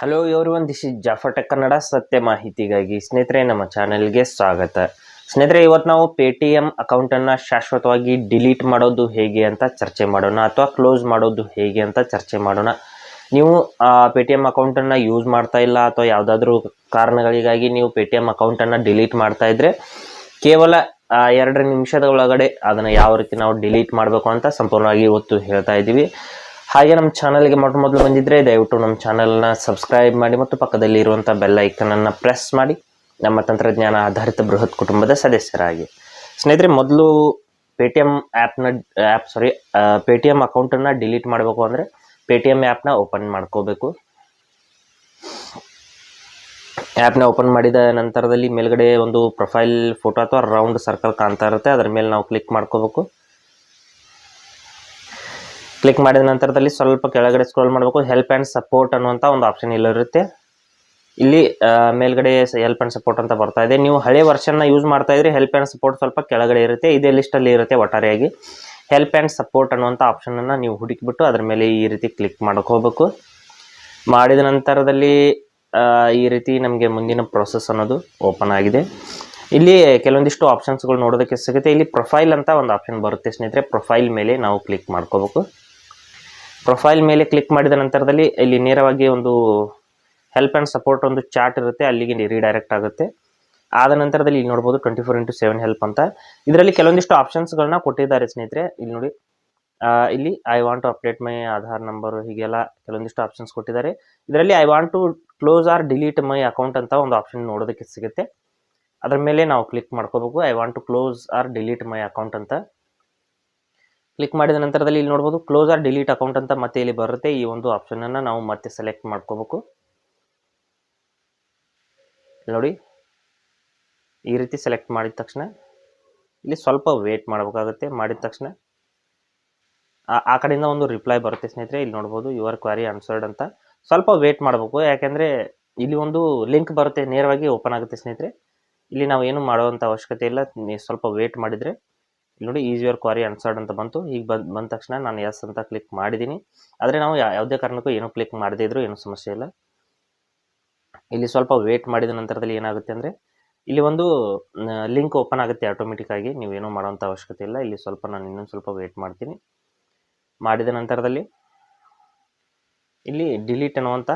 Hello ಇವರು ಒಂದು ದಿಶಿ tech Kannada ಸತ್ಯ ಮಾಹಿತಿಗಾಗಿ ಸ್ನೇಹಿತರೆ, ನಮ್ಮ ಚಾನೆಲ್ಗೆ ಸ್ವಾಗತ. ಸ್ನೇಹಿತರೆ, ಇವತ್ತು ನಾವು ಪೇ ಟಿ ಎಂ ಅಕೌಂಟನ್ನು ಶಾಶ್ವತವಾಗಿ ಡಿಲೀಟ್ ಮಾಡೋದು ಹೇಗೆ ಅಂತ ಚರ್ಚೆ ಮಾಡೋಣ ಅಥವಾ ಕ್ಲೋಸ್ ಮಾಡೋದು ಹೇಗೆ ಅಂತ ಚರ್ಚೆ ಮಾಡೋಣ. ನೀವು ಪೇ ಟಿ ಎಂ ಅಕೌಂಟನ್ನು ಯೂಸ್ ಮಾಡ್ತಾ ಇಲ್ಲ ಅಥವಾ ಯಾವುದಾದ್ರೂ ಕಾರಣಗಳಿಗಾಗಿ ನೀವು ಪೇ ಟಿ ಎಂ ಅಕೌಂಟನ್ನು ಡಿಲೀಟ್ ಮಾಡ್ತಾ ಇದ್ರೆ ಕೇವಲ ಎರಡು ನಿಮಿಷದ ಒಳಗಡೆ ಅದನ್ನು ಯಾವ ರೀತಿ ನಾವು ಡಿಲೀಟ್ ಮಾಡಬೇಕು ಅಂತ ಸಂಪೂರ್ಣವಾಗಿ ಇವತ್ತು ಹೇಳ್ತಾ ಇದ್ದೀವಿ. ಹಾಗೆ ನಮ್ಮ ಚಾನಲ್ಗೆ ಮೊಟ್ಟ ಮೊದಲು ಬಂದಿದ್ದರೆ ದಯವಿಟ್ಟು ನಮ್ಮ ಚಾನಲ್ನ ಸಬ್ಸ್ಕ್ರೈಬ್ ಮಾಡಿ ಮತ್ತು ಪಕ್ಕದಲ್ಲಿ ಇರುವಂಥ ಬೆಲ್ ಐಕನನ್ನು ಪ್ರೆಸ್ ಮಾಡಿ. ನಮ್ಮ ತಂತ್ರಜ್ಞಾನ ಆಧಾರಿತ ಬೃಹತ್ ಕುಟುಂಬದ ಸದಸ್ಯರಾಗಿ. ಸ್ನೇಹಿತರೆ, ಮೊದಲು ಪೇ ಟಿ ಎಂ ಆ್ಯಪ್ನ app sorry Paytm ಅಕೌಂಟನ್ನು ಡಿಲೀಟ್ ಮಾಡಬೇಕು ಅಂದರೆ ಪೇ ಟಿ ಎಂ ಆ್ಯಪ್ನ ಓಪನ್ ಮಾಡ್ಕೋಬೇಕು ಆ್ಯಪ್ನ ಓಪನ್ ಮಾಡಿದ ನಂತರದಲ್ಲಿ ಮೇಲ್ಗಡೆ ಒಂದು ಪ್ರೊಫೈಲ್ ಫೋಟೋ ಅಥವಾ ರೌಂಡ್ ಸರ್ಕಲ್ ಕಾಣ್ತಾ ಇರುತ್ತೆ. ಅದರ ಮೇಲೆ ನಾವು ಕ್ಲಿಕ್ ಮಾಡ್ಕೋಬೇಕು. ಕ್ಲಿಕ್ ಮಾಡಿದ ನಂತರದಲ್ಲಿ ಸ್ವಲ್ಪ ಕೆಳಗಡೆ ಸ್ಕ್ರೋಲ್ ಮಾಡಬೇಕು. ಹೆಲ್ಪ್ ಆ್ಯಂಡ್ ಸಪೋರ್ಟ್ ಅನ್ನುವಂಥ ಒಂದು ಆಪ್ಷನ್ ಇಲ್ಲಿರುತ್ತೆ ಇಲ್ಲಿ ಮೇಲ್ಗಡೆ ಹೆಲ್ಪ್ ಆ್ಯಂಡ್ ಸಪೋರ್ಟ್ ಅಂತ ಬರ್ತಾ ಇದೆ. ನೀವು ಹಳೆ ವರ್ಷನ್ನ ಯೂಸ್ ಮಾಡ್ತಾ ಇದ್ರೆ ಹೆಲ್ಪ್ ಆ್ಯಂಡ್ ಸಪೋರ್ಟ್ ಸ್ವಲ್ಪ ಕೆಳಗಡೆ ಇರುತ್ತೆ. ಇದೇ ಲಿಸ್ಟಲ್ಲಿ ಇರುತ್ತೆ ಒಟ್ಟಾರೆಯಾಗಿ. ಹೆಲ್ಪ್ ಆ್ಯಂಡ್ ಸಪೋರ್ಟ್ ಅನ್ನುವಂಥ ಆಪ್ಷನನ್ನು ನೀವು ಹುಡುಕಿಬಿಟ್ಟು ಅದರ ಮೇಲೆ ಈ ರೀತಿ ಕ್ಲಿಕ್ ಹೋಗಬೇಕು. ಮಾಡಿದ ನಂತರದಲ್ಲಿ ಈ ರೀತಿ ನಮಗೆ ಮುಂದಿನ ಪ್ರೊಸೆಸ್ ಅನ್ನೋದು ಓಪನ್ ಆಗಿದೆ. ಇಲ್ಲಿ ಕೆಲವೊಂದಿಷ್ಟು ಆಪ್ಷನ್ಸ್ಗಳು ನೋಡೋದಕ್ಕೆ ಸಿಗುತ್ತೆ. ಇಲ್ಲಿ ಪ್ರೊಫೈಲ್ ಅಂತ ಒಂದು ಆಪ್ಷನ್ ಬರುತ್ತೆ ಸ್ನೇಹಿತರೆ. ಪ್ರೊಫೈಲ್ ಮೇಲೆ ನಾವು ಕ್ಲಿಕ್ ಮಾಡ್ಕೋಬೇಕು. ಪ್ರೊಫೈಲ್ ಮೇಲೆ ಕ್ಲಿಕ್ ಮಾಡಿದ ನಂತರದಲ್ಲಿ ಇಲ್ಲಿ ನೇರವಾಗಿ ಒಂದು ಹೆಲ್ಪ್ ಆ್ಯಂಡ್ ಸಪೋರ್ಟ್ ಒಂದು ಚಾಟ್ ಇರುತ್ತೆ, ಅಲ್ಲಿಗೆ ರೀಡೈರೆಕ್ಟ್ ಆಗುತ್ತೆ. ಆದ ನಂತರದಲ್ಲಿ ಇಲ್ಲಿ ನೋಡ್ಬೋದು twenty four into seven help ಅಂತ. ಇದರಲ್ಲಿ ಕೆಲವೊಂದಿಷ್ಟು ಆಪ್ಷನ್ಸ್ಗಳನ್ನ ಕೊಟ್ಟಿದ್ದಾರೆ ಸ್ನೇಹಿತರೆ. ಇಲ್ಲಿ ನೋಡಿ ಇಲ್ಲಿ I want to update my Aadhaar number ಹೀಗೆಲ್ಲ ಕೆಲವೊಂದಿಷ್ಟು ಆಪ್ಷನ್ಸ್ ಕೊಟ್ಟಿದ್ದಾರೆ. ಇದರಲ್ಲಿ I want to close or delete my account ಅಂತ ಒಂದು ಆಪ್ಷನ್ ನೋಡೋದಕ್ಕೆ ಸಿಗುತ್ತೆ. ಅದರ ಮೇಲೆ ನಾವು ಕ್ಲಿಕ್ ಮಾಡ್ಕೋಬೇಕು. I want to close or delete my account ಅಂತ. ಕ್ಲಿಕ್ ಮಾಡಿದ ನಂತರದಲ್ಲಿ ಇಲ್ಲಿ ನೋಡ್ಬೋದು ಕ್ಲೋಸ್ ಆರ್ ಡಿಲೀಟ್ ಅಕೌಂಟ್ ಅಂತ ಮತ್ತೆ ಇಲ್ಲಿ ಬರುತ್ತೆ. ಈ ಒಂದು ಆಪ್ಷನನ್ನು ನಾವು ಮತ್ತೆ ಸೆಲೆಕ್ಟ್ ಮಾಡ್ಕೋಬೇಕು. ನೋಡಿ, ಈ ರೀತಿ ಸೆಲೆಕ್ಟ್ ಮಾಡಿದ ತಕ್ಷಣ ಇಲ್ಲಿ ಸ್ವಲ್ಪ ವೇಟ್ ಮಾಡಬೇಕಾಗುತ್ತೆ. ಮಾಡಿದ ತಕ್ಷಣ ಆ- ಕಡೆಯಿಂದ ಒಂದು ರಿಪ್ಲೈ ಬರುತ್ತೆ ಸ್ನೇಹಿತರೆ. ಇಲ್ಲಿ ನೋಡ್ಬೋದು ಯುವರ್ ಕ್ವಾರಿ ಆನ್ಸರ್ಡ್ ಅಂತ. ಸ್ವಲ್ಪ ವೇಟ್ ಮಾಡಬೇಕು. ಯಾಕೆಂದರೆ ಇಲ್ಲಿ ಒಂದು ಲಿಂಕ್ ಬರುತ್ತೆ, ನೇರವಾಗಿ ಓಪನ್ ಆಗುತ್ತೆ ಸ್ನೇಹಿತರೆ. ಇಲ್ಲಿ ನಾವು ಏನು ಮಾಡುವಂಥ ಅವಶ್ಯಕತೆ ಇಲ್ಲ. ಸ್ವಲ್ಪ ವೇಟ್ ಮಾಡಿದರೆ ನೋಡಿ ಈಸ್ ಯುವರ್ ಕ್ವಾರಿ ಅನ್ಸರ್ಡ್ ಅಂತ ಬಂತು. ಈಗ ಬಂದ ಬಂದ ತಕ್ಷಣ ನಾನು ಎಸ್ ಅಂತ ಕ್ಲಿಕ್ ಮಾಡಿದ್ದೀನಿ ಆದರೆ ನಾವು ಯಾವುದೇ ಕಾರಣಕ್ಕೂ ಏನೂ ಕ್ಲಿಕ್ ಮಾಡದೇ ಇದ್ರೂ ಏನೂ ಸಮಸ್ಯೆ ಇಲ್ಲ. ಇಲ್ಲಿ ಸ್ವಲ್ಪ ವೇಟ್ ಮಾಡಿದ ನಂತರದಲ್ಲಿ ಏನಾಗುತ್ತೆ ಅಂದರೆ, ಇಲ್ಲಿ ಒಂದು ಲಿಂಕ್ ಓಪನ್ ಆಗುತ್ತೆ ಆಟೋಮೆಟಿಕ್ ಆಗಿ. ನೀವೇನೂ ಮಾಡೋವಂಥ ಅವಶ್ಯಕತೆ ಇಲ್ಲ. ಇಲ್ಲಿ ಸ್ವಲ್ಪ ನಾನು ಇನ್ನೊಂದು ಸ್ವಲ್ಪ ವೇಟ್ ಮಾಡ್ತೀನಿ. ಮಾಡಿದ ನಂತರದಲ್ಲಿ ಇಲ್ಲಿ ಡಿಲೀಟ್ ಅನ್ನುವಂಥ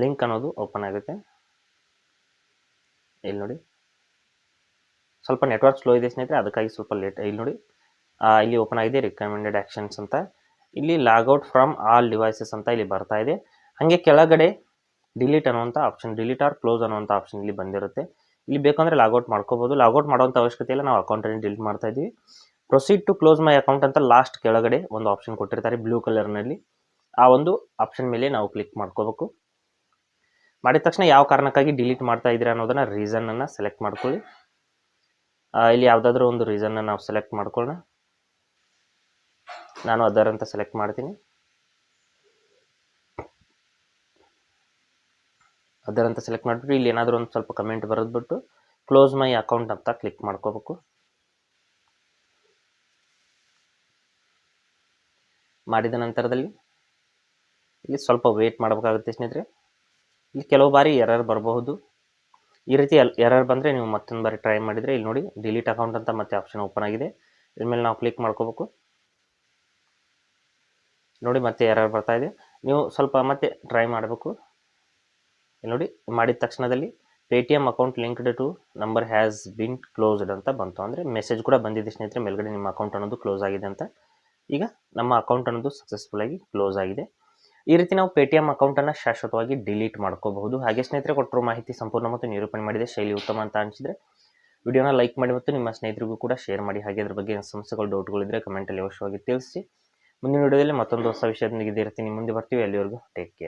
ಲಿಂಕ್ ಅನ್ನೋದು ಓಪನ್ ಆಗುತ್ತೆ. ಇಲ್ಲಿ ನೋಡಿ. ಸ್ವಲ್ಪ ನೆಟ್ವರ್ಕ್ ಸ್ಲೋ ಇದೆ ಸ್ನೇಹಿತರೆ, ಅದಕ್ಕಾಗಿ ಸ್ವಲ್ಪ ಲೇಟ್ ಇಲ್ಲಿ ನೋಡಿ. ಇಲ್ಲಿ ಓಪನ್ ಆಗಿದೆ ರಿಕಮೆಂಡೆಡ್ ಆ್ಯಕ್ಷನ್ಸ್ ಅಂತ. ಇಲ್ಲಿ ಲಾಗೌಟ್ ಫ್ರಮ್ ಆಲ್ ಡಿವೈಸಸ್ ಅಂತ ಇಲ್ಲಿ ಬರ್ತಾ ಇದೆ. ಹಾಗೆ ಕೆಳಗಡೆ ಡಿಲೀಟ್ ಅನ್ನುವಂಥ ಆಪ್ಷನ್ ಡಿಲೀಟ್ ಆರ್ ಕ್ಲೋಸ್ ಅನ್ನುವಂಥ ಆಪ್ಷನ್ ಇಲ್ಲಿ ಬಂದಿರುತ್ತೆ. ಇಲ್ಲಿ ಬೇಕಂದರೆ ಲಾಗೌಟ್ ಮಾಡ್ಕೋಬೋದು. ಲಾಗೌಟ್ ಮಾಡುವಂಥ ಅವಶ್ಯಕತೆ ಇಲ್ಲ, ನಾವು ಅಕೌಂಟನ್ನು ಡಿಲೀಟ್ ಮಾಡ್ತಾ ಇದ್ದೀವಿ. Proceed to close my account ಅಂತ ಲಾಸ್ಟ್ ಕೆಳಗಡೆ ಒಂದು ಆಪ್ಷನ್ ಕೊಟ್ಟಿರ್ತಾರೆ ಬ್ಲೂ ಕಲರ್ನಲ್ಲಿ ಆ ಒಂದು ಆಪ್ಷನ್ ಮೇಲೆ ನಾವು ಕ್ಲಿಕ್ ಮಾಡ್ಕೋಬೇಕು. ಮಾಡಿದ ತಕ್ಷಣ ಯಾವ ಕಾರಣಕ್ಕಾಗಿ ಡಿಲೀಟ್ ಮಾಡ್ತಾ ಇದ್ದೀರಾ ಅನ್ನೋದನ್ನ ರೀಸನನ್ನು ಸೆಲೆಕ್ಟ್ ಮಾಡ್ಕೊಳ್ಳಿ. ಇಲ್ಲಿ ಯಾವುದಾದ್ರೂ ಒಂದು ರೀಸನ್ನ ನಾವು ಸೆಲೆಕ್ಟ್ ಮಾಡ್ಕೊಳ್ಳೋಣ ನಾನು ಅದರ್ ಅಂತ ಸೆಲೆಕ್ಟ್ ಮಾಡ್ತೀನಿ. ಅದರ್ ಅಂತ ಸೆಲೆಕ್ಟ್ ಮಾಡಿಬಿಟ್ಟು ಇಲ್ಲಿ ಏನಾದರೂ ಒಂದು ಸ್ವಲ್ಪ ಕಮೆಂಟ್ ಬರೆದ್ಬಿಟ್ಟು ಕ್ಲೋಸ್ ಮೈ ಅಕೌಂಟ್ ಅಂತ ಕ್ಲಿಕ್ ಮಾಡ್ಕೋಬೇಕು. ಮಾಡಿದ ನಂತರದಲ್ಲಿ ಇಲ್ಲಿ ಸ್ವಲ್ಪ ವೇಟ್ ಮಾಡಬೇಕಾಗುತ್ತೆ ಸ್ನೇಹಿತರೆ. ಇಲ್ಲಿ ಕೆಲವು ಬಾರಿ ಎರರ್ ಬರಬಹುದು. ಈ ರೀತಿ ಎರರ್ ಬಂದರೆ ನೀವು ಮತ್ತೊಂದು ಬಾರಿ ಟ್ರೈ ಮಾಡಿದರೆ ಇಲ್ಲಿ ನೋಡಿ ಡಿಲೀಟ್ ಅಕೌಂಟ್ ಅಂತ ಮತ್ತೆ ಆಪ್ಷನ್ ಓಪನ್ ಆಗಿದೆ. ಇದ್ರ ಮೇಲೆ ನಾವು ಕ್ಲಿಕ್ ಮಾಡ್ಕೋಬೇಕು. ನೋಡಿ ಮತ್ತೆ ಎರರ್ ಬರ್ತಾ ಇದೆ. ನೀವು ಸ್ವಲ್ಪ ಮತ್ತೆ ಟ್ರೈ ಮಾಡಬೇಕು. ಇಲ್ಲಿ ನೋಡಿ ಮಾಡಿದ ತಕ್ಷಣದಲ್ಲಿ pay account linked to number has been closed ಅಂತ ಬಂತು. ಅಂದರೆ ಮೆಸೇಜ್ ಕೂಡ ಬಂದಿದೆ ಸ್ನೇಹಿತರೆ, ಮೇಲ್ಗಡೆ ನಿಮ್ಮ ಅಕೌಂಟ್ ಅನ್ನೋದು ಕ್ಲೋಸ್ ಆಗಿದೆ ಅಂತ. ಈಗ ನಮ್ಮ ಅಕೌಂಟ್ ಅನ್ನೋದು ಸಕ್ಸಸ್ಫುಲ್ ಆಗಿ ಕ್ಲೋಸ್ ಆಗಿದೆ. ಈ ರೀತಿ ನಾವು ಪೇಟಿಎಂ ಅಕೌಂಟನ್ನು ಶಾಶ್ವತವಾಗಿ ಡಿಲೀಟ್ ಮಾಡ್ಕೋಬಹುದು. ಹಾಗೆ ಸ್ನೇಹಿತರೆ, ಕೊಟ್ಟರು ಮಾಹಿತಿ ಸಂಪೂರ್ಣ ಮತ್ತು ನಿರೂಪಣೆ ಮಾಡಿದೆ ಶೈಲಿ ಉತ್ತಮ ಅಂತ ಅನಿಸಿದ್ರೆ ವಿಡಿಯೋನ ಲೈಕ್ ಮಾಡಿ ಮತ್ತು ನಿಮ್ಮ ಸ್ನೇಹಿತರಿಗೂ ಕೂಡ ಶೇರ್ ಮಾಡಿ. ಹಾಗೆ ಅದ್ರ ಬಗ್ಗೆ ಸಮಸ್ಯೆಗಳು ಡೌಟ್ಗಳಿದ್ದರೆ ಕಮೆಂಟಲ್ಲಿ ಅವಶ್ಯವಾಗಿ ತಿಳಿಸಿ. ಮುಂದಿನ ವಿಡಿಯೋದಲ್ಲಿ ಮತ್ತೊಂದು ಹೊಸ ವಿಷಯದೊಂದಿಗೆ ಇರ್ತೀನಿ ಮುಂದೆ ಬರ್ತೀವಿ. ಅಲ್ಲಿವರೆಗೂ ಟೇಕ್ ಕೇರ್